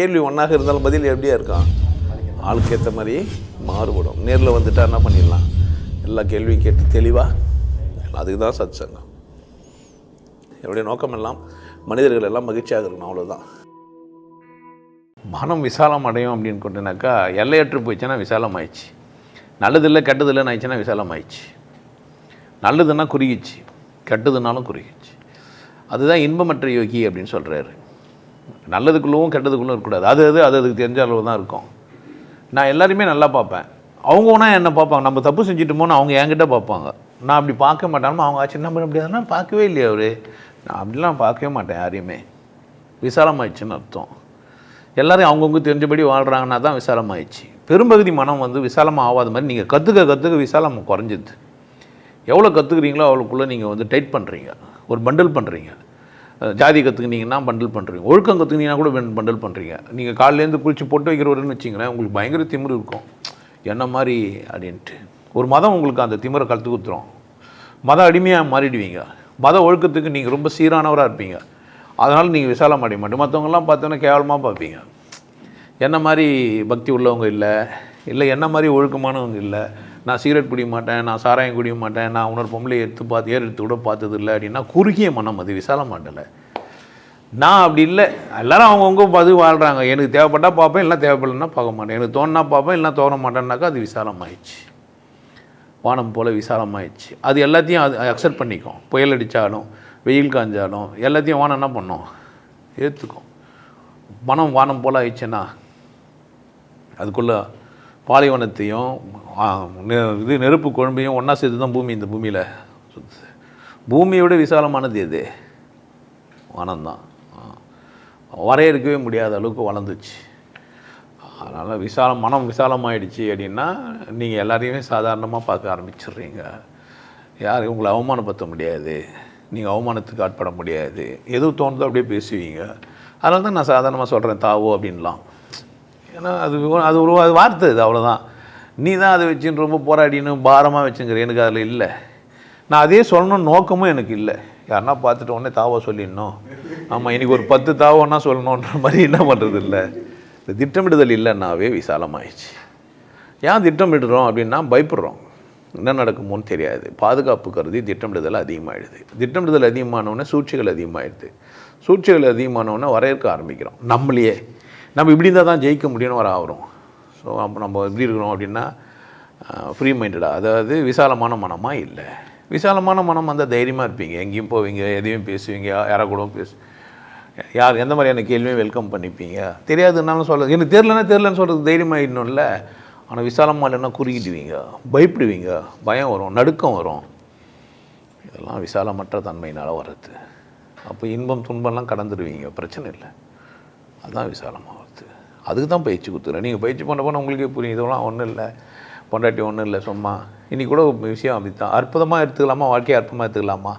கேள்வி ஒன்றாக இருந்தாலும் பதில் எப்படியா இருக்கான் ஆளுக்கு ஏற்ற மாதிரி மாறுபடும். நேரில் வந்துட்டா என்ன பண்ணிடலாம்? எல்லா கேள்வியும் கேட்டு தெளிவாக அதுக்கு தான் சத் சங்கம் என்னுடைய நோக்கம் எல்லாம் மனிதர்கள் எல்லாம் மகிழ்ச்சியாக இருக்கணும் அவ்வளோதான் மனம் விசாலம் அடையும் அப்படின்னு கொண்டுனாக்கா எல்லையற்று போயிடுச்சுன்னா விசாலம் ஆயிடுச்சு. நல்லதில்லை கெட்டதில்லைன்னு ஆயிடுச்சுன்னா விசாலம் ஆயிடுச்சு. நல்லதுன்னா குறுகிச்சு கெட்டதுனாலும் குறுகிச்சு அதுதான் இன்பமற்ற யோகி அப்படின்னு சொல்கிறாரு நல்லதுக்குள்ளவும் கெட்டதுக்குள்ளும் இருக்கக்கூடாது. அது அது அது அதுக்கு தெரிஞ்ச அளவு தான் இருக்கும். நான் எல்லாருமே நல்லா பார்ப்பேன். அவங்க ஒன்றா என்ன பார்ப்பாங்க. நம்ம தப்பு செஞ்சுட்டோமோன்னு அவங்க என்கிட்ட பார்ப்பாங்க. நான் அப்படி பார்க்க மாட்டாலும் அவங்க ஆச்சு நம்ம அப்படியாதுன்னா பார்க்கவே இல்லையா அவர். நான் அப்படிலாம் பார்க்கவே மாட்டேன் யாரையுமே. விசாலமாயிடுச்சுன்னு அர்த்தம். எல்லோரும் அவங்கவுங்க தெரிஞ்சபடி வாழ்கிறாங்கன்னா தான் விசாலமாயிடுச்சு. பெரும்பகுதி மனம் வந்து விசாலமாக ஆகாத மாதிரி நீங்கள் கற்றுக்க கற்றுக்க விசாலம் குறைஞ்சிது எவ்வளோ கற்றுக்குறீங்களோ அவ்வளோக்குள்ளே நீங்கள் வந்து டைட் பண்ணுறீங்க ஒரு பண்டில் பண்ணுறீங்க ஜாதி கற்றுக்கினீங்கன்னா பண்டில் பண்ணுறீங்க ஒழுக்கம் கற்றுக்கினீங்கன்னா கூட பண்டில் பண்ணுறீங்க நீங்கள் காலையிலேருந்து குளிச்சு போட்டு வைக்கிறவருன்னு வச்சிங்களேன் உங்களுக்கு பயங்கர திமிர் இருக்கும். என்ன மாதிரி அப்படின்ட்டு. ஒரு மதம் உங்களுக்கு அந்த திமிரை கற்றுக் கொடுத்துரும். மத அடிமையாக மாறிடுவீங்க. மத ஒழுக்கத்துக்கு நீங்கள் ரொம்ப சீரானவராக இருப்பீங்க. அதனால் நீங்கள் விசாலம் அடைய மாட்டேன் மற்றவங்கெல்லாம் பார்த்தோன்னா கேவலமாக பார்ப்பீங்க. என்ன மாதிரி பக்தி உள்ளவங்க இல்லை? இல்லை என்ன மாதிரி ஒழுக்கமானவங்க இல்லை? நான் சிகரெட் குடிக்க மாட்டேன் நான் சாராயம் குடிக்க மாட்டேன் நான் உணர் பொம்பளை எடுத்து பார்த்து ஏறு எடுத்து கூட பார்த்தது இல்லை அப்படின்னா குறுகிய மனம் அது விசால மாட்டலை நான் அப்படி இல்லை. எல்லாரும் அவங்கவுங்க பது வாழ்கிறாங்க எனக்கு தேவைப்பட்டால் பார்ப்பேன் இல்லை தேவைப்படலன்னா பார்க்க மாட்டேன். எனக்கு தோணுனா பார்ப்பேன் இல்லை தோண மாட்டேன்னாக்கா அது விசாலமாயிடுச்சு. வானம் போல் விசாலமாயிடுச்சு. அது எல்லாத்தையும் அது அக்செப்ட் பண்ணிக்கும். புயல் அடித்தாலும் வெயில் காஞ்சாலும் எல்லாத்தையும் வானம் என்ன பண்ணும்? ஏற்றுக்கும் மனம் வானம் போல் ஆயிடுச்சுன்னா அதுக்குள்ளே பாலைவனத்தையும் நெ- இது நெருப்பு குழம்பையும் ஒன்றா சேர்த்து தான் பூமி இந்த பூமியில் சுத்துது. பூமியை விட விசாலமானது எது? வானம்தான். வரையறுக்கவே முடியாத அளவுக்கு வளர்ந்துச்சு. அதனால் விசாலம் மனம் விசாலமாயிடுச்சு அப்படின்னா நீங்கள் எல்லாரையுமே சாதாரணமாக பார்க்க ஆரம்பிச்சிடுறீங்க. யாரையும் உங்களை அவமானப்படுத்த முடியாது. நீங்கள் அவமானத்துக்கு ஆட்பட முடியாது. எது தோணுதோ அப்படியே பேசுவீங்க. அதனால தான் நான் சாதாரணமாக சொல்கிறேன் தாவோ அப்படின்லாம். ஏன்னா அது அது ஒரு அது வார்த்தை இது அவ்வளோதான் நீ தான் அதை வச்சுன்னு ரொம்ப போராடின்னு பாரமாக வச்சுங்கிற எனக்கு அதில் இல்லை. நான் அதே சொல்லணும்னு நோக்கமும் எனக்கு இல்லை. யாருன்னா பார்த்துட்டு உடனே தாவோ சொல்லிடணும். ஆமாம் இன்றைக்கி ஒரு பத்து தாவோன்னா சொல்லணுன்ற மாதிரி என்ன பண்ணுறது இல்லை இந்த திட்டமிடுதல் இல்லைன்னாவே விசாலமாயிடுச்சு. ஏன் திட்டமிடுறோம் அப்படின்னா பயப்படுறோம். என்ன நடக்குமோன்னு தெரியாது. பாதுகாப்பு கருதி திட்டமிடுதல் அதிகமாகிடுது திட்டமிடுதல் அதிகமானவுடனே சூழ்ச்சிகள் அதிகமாகிடுது சூழ்ச்சிகள் அதிகமானவுடனே வரையறுக்க ஆரம்பிக்கிறோம். நம்மளையே. நம்ம இப்படி இருந்தால் தான் ஜெயிக்க முடியும்னு வர ஆகிறோம் ஸோ அப்போ நம்ம எப்படி இருக்கிறோம் அப்படின்னா ஃப்ரீ மைண்டடாக அதாவது விசாலமான மனமாக இல்லை. விசாலமான மனம் அந்த தைரியமாக இருப்பீங்க. எங்கேயும் போவீங்க எதையும் பேசுவீங்க யாரா கூட பேசு யார் எந்த மாதிரியான கேள்வியும் வெல்கம் பண்ணிப்பீங்க. தெரியாதுன்னாலும் சொல்ல எனக்கு தெரிலன்னா தெரிலன்னு சொல்கிறது தைரியமாகிடணும்ல ஆனால் விசாலமாக இல்லைன்னா குறுக்கிடுவீங்க பயப்படுவீங்க பயம் வரும் நடுக்கம் வரும். இதெல்லாம் விசாலமற்ற தன்மையினால் வர்றது. அப்போ இன்பம் துன்பம்லாம் கடந்துடுவீங்க பிரச்சனை இல்லை. அதுதான் விசாலமாக அதுக்கு தான் பயிற்சி கொடுத்துறேன் நீங்கள் பயிற்சி பண்ண போனால் உங்களுக்கே புரியும். இதெல்லாம் ஒன்றும் இல்லை. பொண்டாட்டி ஒன்றும் இல்லை சும்மா. இன்றைக்கி கூட ஒரு விஷயம் அப்படி தான் அற்புதமாக எடுத்துக்கலாமா? வாழ்க்கையை அற்பமாக எடுத்துக்கலாமா?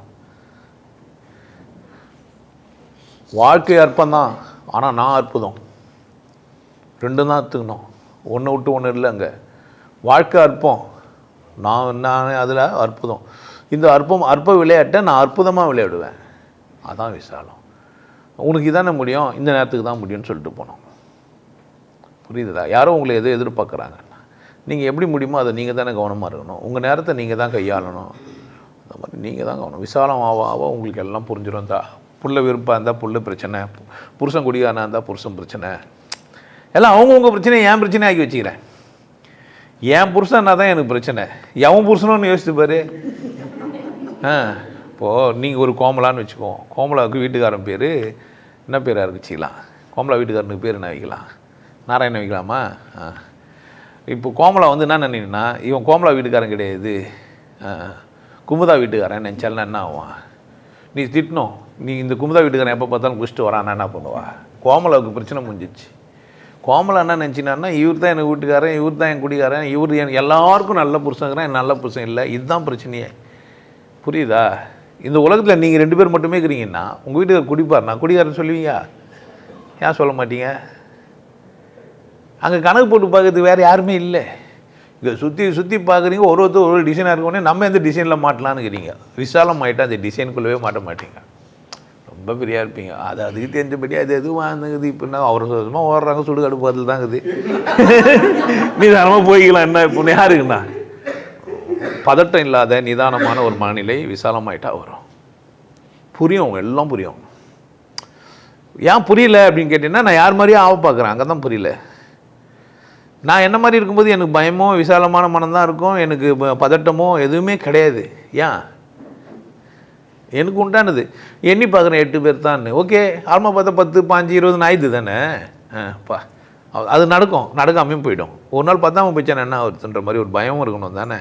வாழ்க்கை அற்பந்தான் ஆனால் நான் அற்புதம். ரெண்டும் தான் எடுத்துக்கணும். ஒன்று விட்டு ஒன்று இல்லை அங்கே வாழ்க்கை அற்பம். நான் நான் அதில் அற்புதம். இந்த அற்பம் அற்ப விளையாட்டை நான் அற்புதமாக விளையாடுவேன். அதான் விசாலம். உனக்கு இதானே முடியும்? இந்த நேரத்துக்கு தான் முடியும்னு சொல்லிட்டு போனோம். புரியுதா யாரோ உங்களை எதோ எதிர்பார்க்குறாங்க. நீங்கள் எப்படி முடியுமோ அதை நீங்கள் தானே கவனமாக இருக்கணும். உங்கள் நேரத்தை நீங்கள் தான் கையாளணும். அந்த மாதிரி நீங்கள் தான் கவனம். விசாலம் ஆவ ஆவ உங்களுக்கு எல்லாம் புரிஞ்சிடும் தான் புள்ள விருப்பாக இருந்தால் புள்ள பிரச்சனை. புருஷன் குடிகாரனாக இருந்தால் புருஷன் பிரச்சனை. எல்லாம் அவங்கவுங்க பிரச்சனையை என் பிரச்சனை ஆக்கி வச்சுக்கிறேன். என் புருஷன்னா தான் எனக்கு பிரச்சனை. எவன் புருஷனும்னு யோசிச்சு பாரு. ஆ இப்போது நீங்கள் ஒரு கோமலான்னு வச்சுக்கோ. கோமலாவுக்கு வீட்டுக்காரன் பேர் என்ன பேராக இருக்குச்சிக்கலாம் கோமலா வீட்டுக்காரனுக்கு பேர் என்ன வைக்கலாம்? நாராயணன் வைக்கலாமா? ஆ. இப்போ கோமலா வந்து என்ன நினைக்கிறேன்னா இவன் கோமலா வீட்டுக்காரன் கிடையாது. குமுதா வீட்டுக்காரன் நினச்சாலும் என்ன ஆவான் நீ திட்டணும். நீ இந்த குமுதா வீட்டுக்காரன் எப்போ பார்த்தாலும் குடிச்சிட்டு வரான் என்ன பண்ணுவா? கோமலாவுக்கு பிரச்சனை முடிஞ்சிச்சு. கோமலா என்ன நினச்சினான்னா இவர் தான் எனக்கு வீட்டுக்காரன் இவர் தான் என் குடிக்காரன் இவர் என் எல்லாருக்கும் நல்ல புருஷங்கிறேன் என் நல்ல புருஷன் இல்லை. இதுதான் பிரச்சனையே. புரியுதா? இந்த உலகத்தில் நீங்கள் ரெண்டு பேர் மட்டுமே இருக்கிறீங்கன்னா உங்கள் வீட்டுக்காரர் குடிப்பார். நான் குடிக்காரன்னு சொல்லுவீங்க? ஏன் சொல்ல மாட்டீங்க? அங்கே கணக்கு போட்டு பார்க்கறதுக்கு வேறு யாருமே இல்லை. இங்கே சுற்றி சுற்றி பார்க்குறீங்க ஒரு ஒருத்தர் ஒரு டிசைனாக இருக்கோடனே நம்ம எந்த டிசைனில் மாட்டலான்னு இருக்கிறீங்க விசாலம் ஆகிட்டா அந்த டிசைனுக்குள்ளவே மாட்ட மாட்டீங்க. ரொம்ப பெரியா இருப்பீங்க. அது அதுக்கு தெரிஞ்சபடி அது எதுவும் வாங்குது. இப்போ என்ன அவர் ஓடுறாங்க சுடுகாடு பதில் தான் இருக்குது. நிதானமாக போய்க்கலாம். என்ன இப்போ யாருக்குண்ணா பதட்டம் இல்லாத நிதானமான ஒரு மனநிலை விசாலமாயிட்டா வரும். புரியும் எல்லாம் புரியும். ஏன் புரியல அப்படின்னு கேட்டிங்கன்னா நான் யார் மாதிரியும் ஆக பார்க்குறேன். அங்கே தான் புரியல. நான் என்ன மாதிரி இருக்கும்போது எனக்கு பயமோ விசாலமான மனம்தான் இருக்கும். எனக்கு ப- பதட்டமோ எதுவுமே கிடையாது. ஏன் எனக்கு உண்டானது. எண்ணி பார்க்குறேன் எட்டு பேர் தான் ஓகே ஆல்மா பார்த்தா பத்து பாஞ்சு இருபதுன்னு ஆயிடுது தானே? பா. அது- நடக்கும். நடக்காமையும் போயிடும். ஒரு நாள் பத்தாமல் போயிடுச்சா என்ன ஒருத்தன்ற மாதிரி ஒரு பயம் இருக்கணும் தானே?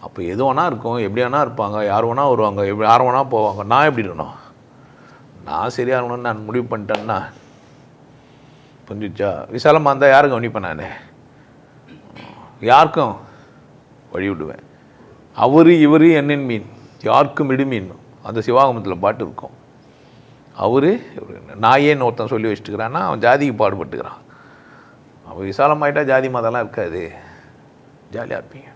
அப்போ எது வேணா இருக்கும். எப்படி வேணா இருப்பாங்க. யார் வேணா வருவாங்க. எப்படி யார் வேணா போவாங்க. நான் எப்படி இருக்கணும்? நான் சரியாக இருக்கணும்னு நான் முடிவு பண்ணிட்டேன்னா புரிஞ்சிச்சா? விசாலமாக இருந்தால் யாரும் கவனிப்பேன் நான்? யாருக்கும் வழி விடுவேன். அவரு இவர் என்னின் மீன் யாருக்கும் இடுமீன் அந்த சிவாகமத்தில் பாட்டு இருக்கும். அவரு இவரு. நான் ஏன் ஒருத்தன் சொல்லி வச்சுட்டுக்கிறான்னா அவன் ஜாதிக்கு பாடுபட்டுக்கிறான். அவன் விசாலமாயிட்டா ஜாதி மதம்லாம் இருக்காது. ஜாலியாக இருப்பீங்க.